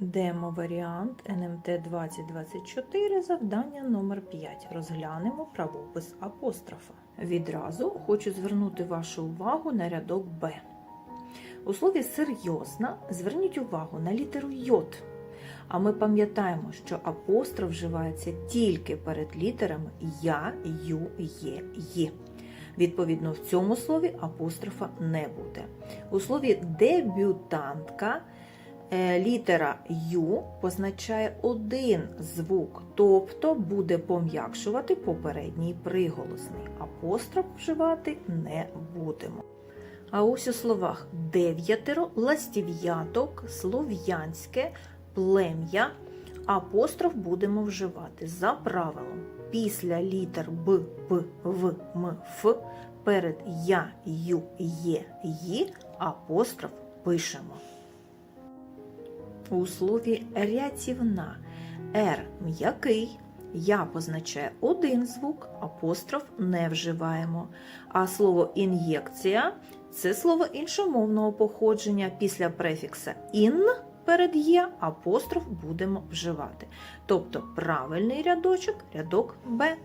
Демо-варіант НМТ 2024, завдання номер 5. Розглянемо правопис апострофа. Відразу хочу звернути вашу увагу на рядок Б. У слові серйозна зверніть увагу на літеру Йод. А ми пам'ятаємо, що апостроф вживається тільки перед літерами Я, Ю, Є, Ї. Відповідно, в цьому слові апострофа не буде. У слові дебютантка літера Ю позначає один звук, тобто буде пом'якшувати попередній приголосний. Апостроф вживати не будемо. А ось у словах дев'ятеро, ластів'яток, слов'янське, плем'я. Апостроф будемо вживати за правилом. Після літер Б, П, В, М, Ф перед Я, Ю, Є, Ї апостроф пишемо. У слові рятівна Р м'який. Я позначає один звук, апостроф не вживаємо. А слово ін'єкція це слово іншомовного походження. Після префікса ін перед є апостроф будемо вживати. Тобто правильний рядочок рядок Б.